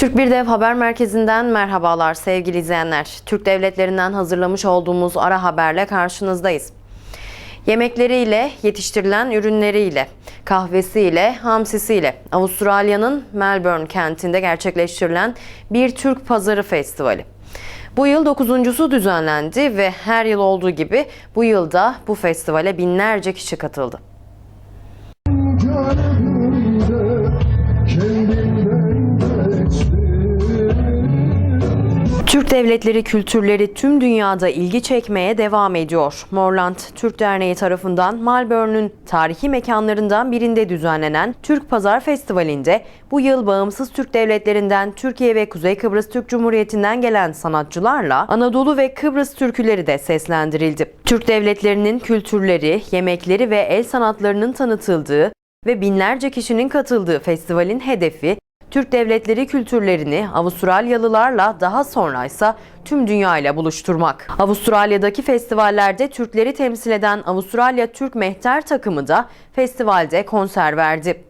Türk Bir Dev Haber Merkezi'nden merhabalar sevgili izleyenler. Türk devletlerinden hazırlamış olduğumuz ara haberle karşınızdayız. Yemekleriyle, yetiştirilen ürünleriyle, kahvesiyle, hamsisiyle Avustralya'nın Melbourne kentinde gerçekleştirilen bir Türk Pazarı Festivali. Bu yıl dokuzuncusu düzenlendi ve her yıl olduğu gibi bu yılda bu festivale binlerce kişi katıldı. Türk devletleri kültürleri tüm dünyada ilgi çekmeye devam ediyor. Morland Türk Derneği tarafından Melbourne'ün tarihi mekanlarından birinde düzenlenen Türk Pazar Festivali'nde bu yıl bağımsız Türk devletlerinden Türkiye ve Kuzey Kıbrıs Türk Cumhuriyeti'nden gelen sanatçılarla Anadolu ve Kıbrıs türküleri de seslendirildi. Türk devletlerinin kültürleri, yemekleri ve el sanatlarının tanıtıldığı ve binlerce kişinin katıldığı festivalin hedefi Türk devletleri kültürlerini Avustralyalılarla daha sonra ise tüm dünya ile buluşturmak. Avustralya'daki festivallerde Türkleri temsil eden Avustralya Türk Mehter takımı da festivalde konser verdi.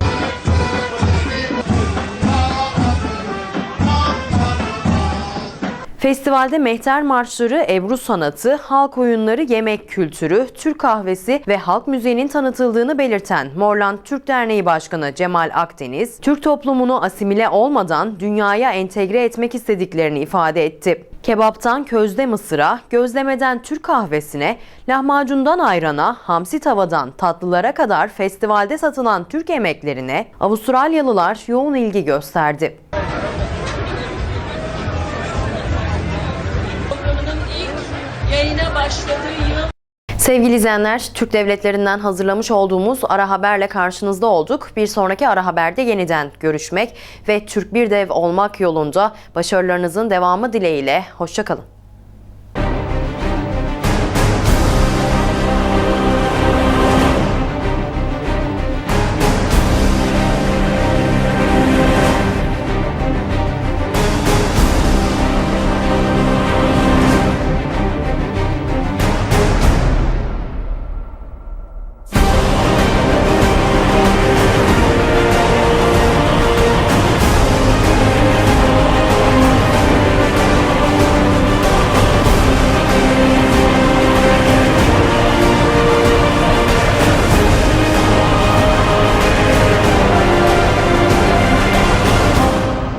Festivalde mehter marşları, ebru sanatı, halk oyunları, yemek kültürü, Türk kahvesi ve halk müziğinin tanıtıldığını belirten Morland Türk Derneği Başkanı Cemal Akdeniz, Türk toplumunu asimile olmadan dünyaya entegre etmek istediklerini ifade etti. Kebaptan közde mısıra, gözlemeden Türk kahvesine, lahmacundan ayrana, hamsi tavadan tatlılara kadar festivalde satılan Türk yemeklerine Avustralyalılar yoğun ilgi gösterdi. Yayına başladığı Sevgili izleyenler, Türk devletlerinden hazırlamış olduğumuz ara haberle karşınızda olduk. Bir sonraki ara haberde yeniden görüşmek ve Türk bir dev olmak yolunda başarılarınızın devamı dileğiyle. Hoşçakalın.